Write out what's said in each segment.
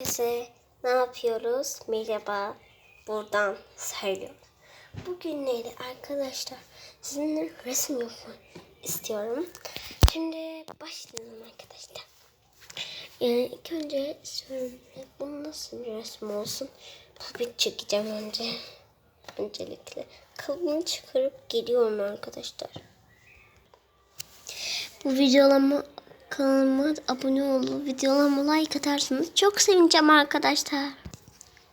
Herkese ne yapıyoruz? Merhaba. Buradan söylüyorum. Bugünleri arkadaşlar sizinle resim yapmak istiyorum. Şimdi başlayalım arkadaşlar. Yani ilk önce istiyorum bu nasıl bir resim olsun? Tabii çekeceğim önce. Öncelikle kalıbını çıkarıp geliyorum arkadaşlar. Bu videolama kanalıma abone olup videolarıma like atarsanız çok sevineceğim arkadaşlar.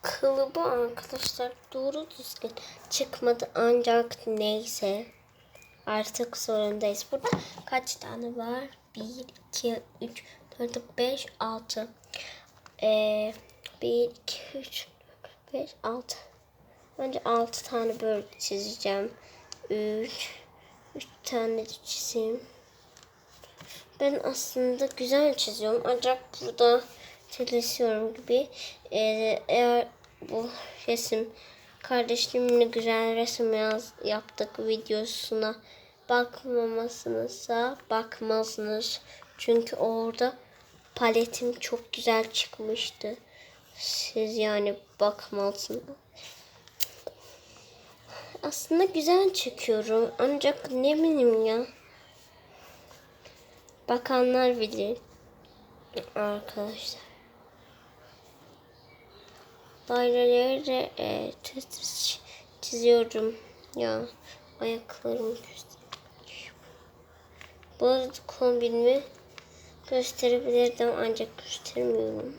Kalıbı arkadaşlar doğru düzgün çıkmadı ancak neyse artık zorundayız. Burada kaç tane var? 1, 2, 3, 4, 5, 6. Ee, 1, 2, 3, 5, 6. Önce 6 tane böyle çizeceğim. 3, 3 tane çizeyim. Ben aslında güzel çiziyorum ancak burada çalışıyorum gibi. Ee, eğer bu resim kardeşimle güzel resim yaz, yaptık videosuna bakmamasınızsa bakmazsınız. Çünkü orada paletim çok güzel çıkmıştı. Siz yani bakmalısınız. Aslında güzel çekiyorum ancak ne bileyim ya. Bakanlar bilir. Arkadaşlar. Daireleri de e, çiziyorum. Ya. Bu arada kombinimi gösterebilirdim ancak göstermiyorum.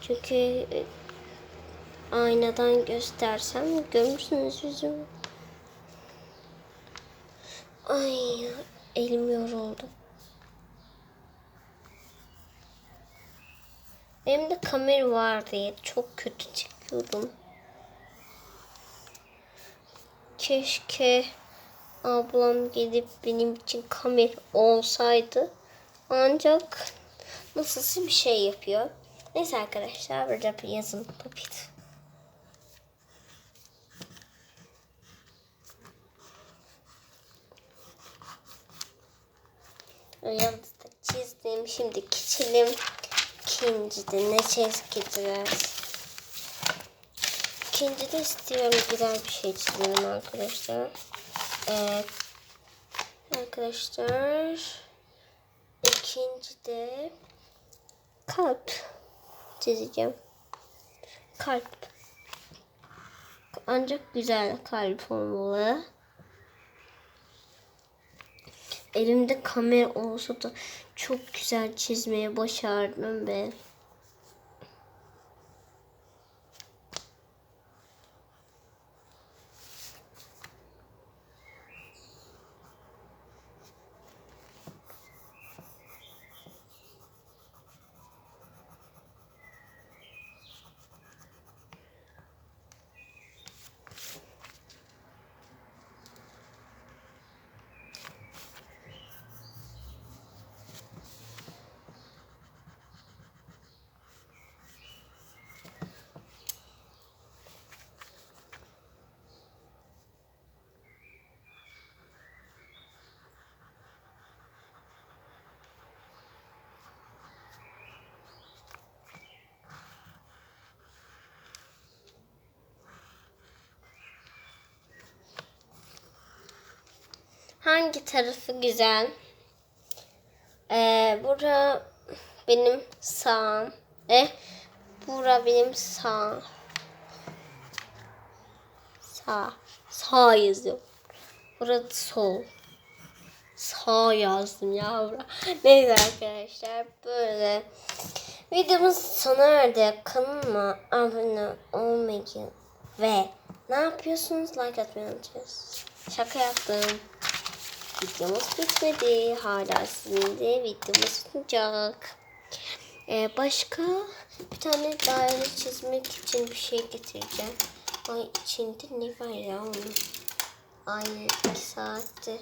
Çünkü e, aynadan göstersem görürsünüz yüzümü. Ay elim yoruldu. Benim de kamera var diye çok kötü çekiyorum. Keşke ablam gelip benim için kamera olsaydı. Ancak nasılsa bir şey yapıyor. Neyse arkadaşlar burada yazın papit. Yazdı çizdim. Şimdi İkincide ne çizeceğiz? İkincide istiyorum güzel bir şey çizelim arkadaşlar. Evet. Arkadaşlar. İkincide kalp çizeceğim. Kalp. Ancak güzel kalp olmalı. Elimde kamera olsa da çok güzel çizmeye başardım ben. Hangi tarafı güzel? Ee, bura benim sağım. E, bura benim sağ. Sağ. Sağ yazıyor. Burada sol. Sağ yazdım ya. Neyse arkadaşlar böyle. Videomuz sona erdi. Kanalıma abone olmayı ve ne yapıyorsunuz? Like atmayı unutmayınız. Şaka yaptım. Videomuz bitmedi. Hala sizin de videomuz tutacak. Ee, başka bir tane daire çizmek için bir şey getireceğim. Ay içinde ne var ya onun? Ay iki saatte.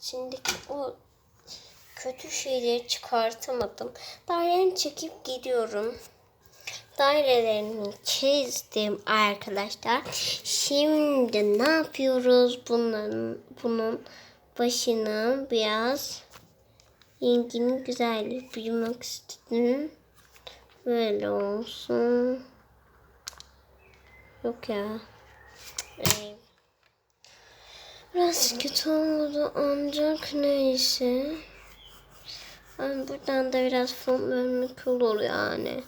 İçindeki o kötü şeyleri çıkartamadım. Daireni çekip gidiyorum dairelerini çizdim arkadaşlar. Şimdi ne yapıyoruz? Bunların bunun başını biraz Yengemin güzelliği büyümek istedim. Böyle olsun. Yok ya. Ee, biraz kötü oldu ancak neyse. Ben buradan da biraz fon vermek olur yani.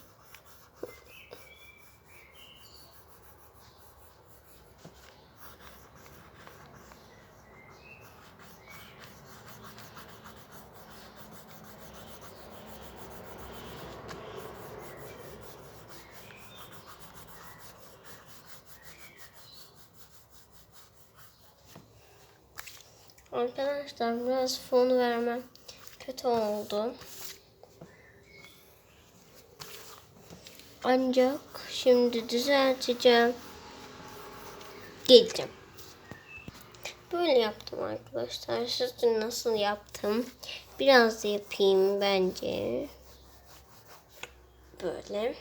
Arkadaşlar biraz fon vermem kötü oldu. Ancak şimdi düzelteceğim. Geleceğim. Böyle yaptım arkadaşlar. Sizce nasıl yaptım? Biraz da yapayım bence. Böyle.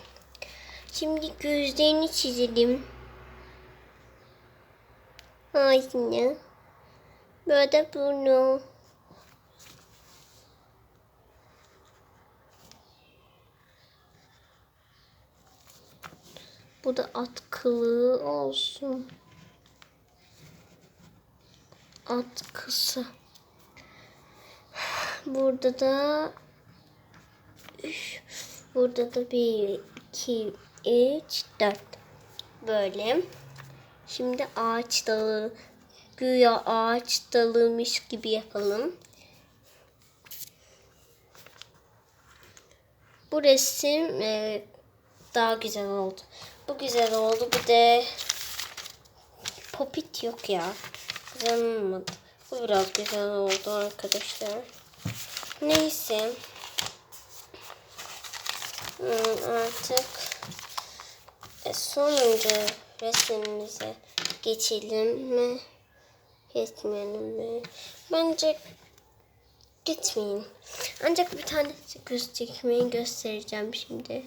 Şimdi gözlerini çizelim. Aynı. Böyle burnu. Bu da at kılığı olsun. At kısa. Burada da burada da bir, iki, üç, dört. Böyle. Şimdi ağaç dalı güya ağaç dalıymış gibi yapalım. Bu resim e, daha güzel oldu. Bu güzel oldu. Bir de popit yok ya. Güzel olmadı. Bu biraz güzel oldu arkadaşlar. Neyse. Hmm, artık e, sonuncu resmimize geçelim mi? Geçmeyelim mi? Bence gitmeyin. Ancak bir tane göz çekmeyi göstereceğim şimdi.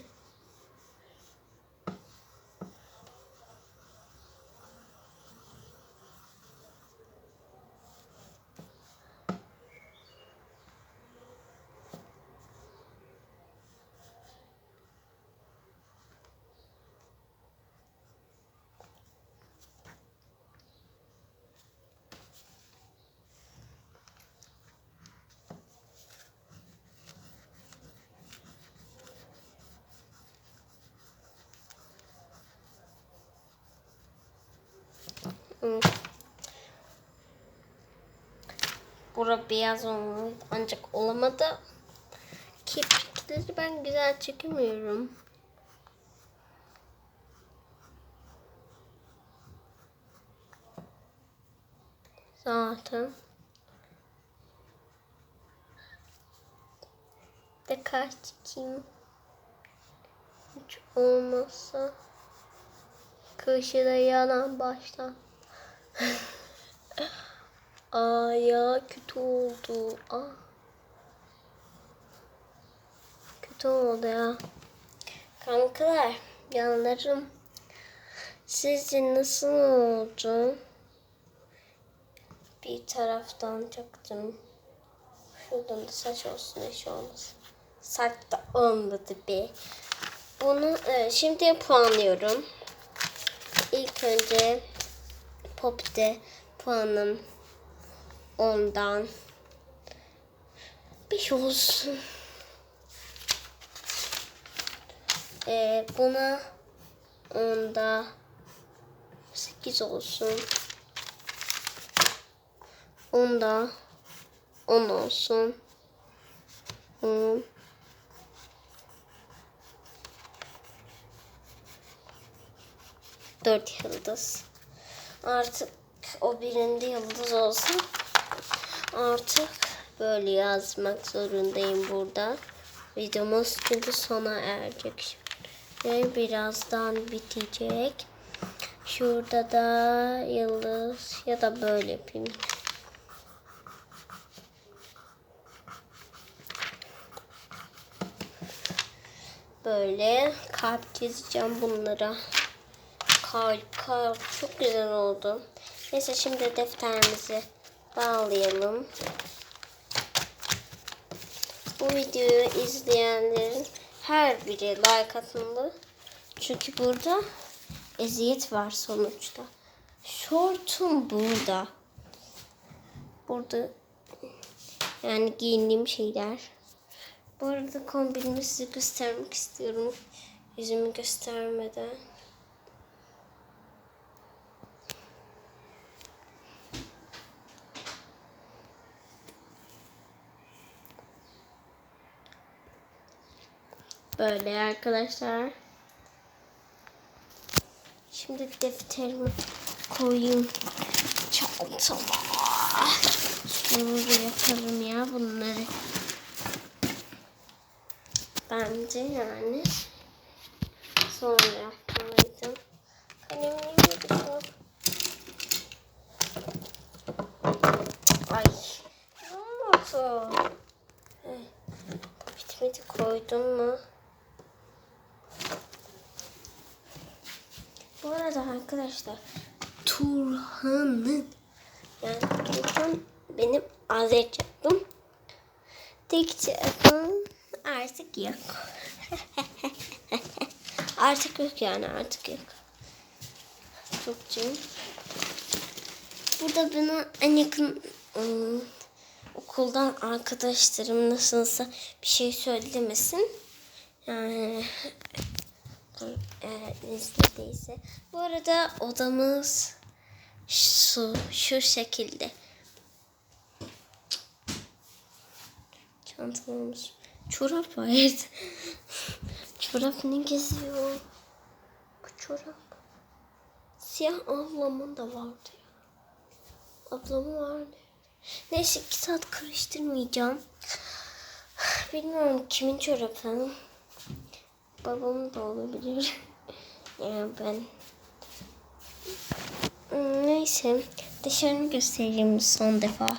Bura beyaz olmalı ancak olamadı. Kirpikleri ben güzel çekemiyorum. Zaten. De kaç çekeyim. Hiç olmazsa. Köşede yalan baştan. Aa ya kötü oldu. Aa. Kötü oldu ya. Kankalar, yanlarım. Sizce nasıl oldu? Bir taraftan çaktım. Şuradan da saç olsun eş olmasın. Saç da olmadı be. Bunu e, şimdi puanlıyorum. İlk önce Pop'te puanım ondan 5 olsun. Ee, buna onda 8 olsun. Onda 10 olsun. 10 4 yıldız. Artık o birinde yıldız olsun. Artık böyle yazmak zorundayım burada. Videomuz çünkü sona erecek. Ve birazdan bitecek. Şurada da yıldız ya da böyle yapayım. Böyle kalp çizeceğim bunlara. Kalp çok güzel oldu. Neyse şimdi defterimizi bağlayalım. bu videoyu izleyenlerin her biri like atmalı. Çünkü burada eziyet var sonuçta. Şortum burada. Burada yani giyindiğim şeyler. Bu arada kombinimi size göstermek istiyorum. Yüzümü göstermeden. Böyle arkadaşlar. Şimdi defterimi koyayım çantama. Şöyle yaparım ya bunları. Bence yani sonra yapmalıydım. Kalemliğimi buldum. Ay. Olmadı. Ay, Bitmedi koydum mu? Bu arada arkadaşlar Turhan'ın yani Turhan benim Azerbaycan'ım. Tek tarafım artık yok. artık yok yani artık yok. Çok canım. Burada bana en yakın ım, okuldan arkadaşlarım nasılsa bir şey söylemesin. Yani eğer izlediyse. Bu arada odamız şu, şu şekilde. Çantamız. Çorap var. çorap ne geziyor? Bu çorap. Siyah ablamın da vardı ya. Ablamın vardı. Neyse iki saat karıştırmayacağım. Bilmiyorum kimin çorabı. Babam da olabilir. yani ben. Hmm, Neyse. Dışarını göstereyim son defa.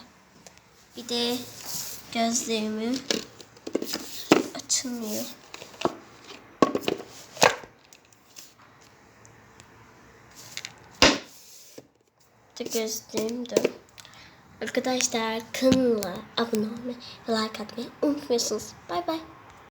Bir de gözlerimi açılmıyor. De gözlüğüm de. Arkadaşlar kanala abone olmayı ve like atmayı unutmuyorsunuz. Bay bay.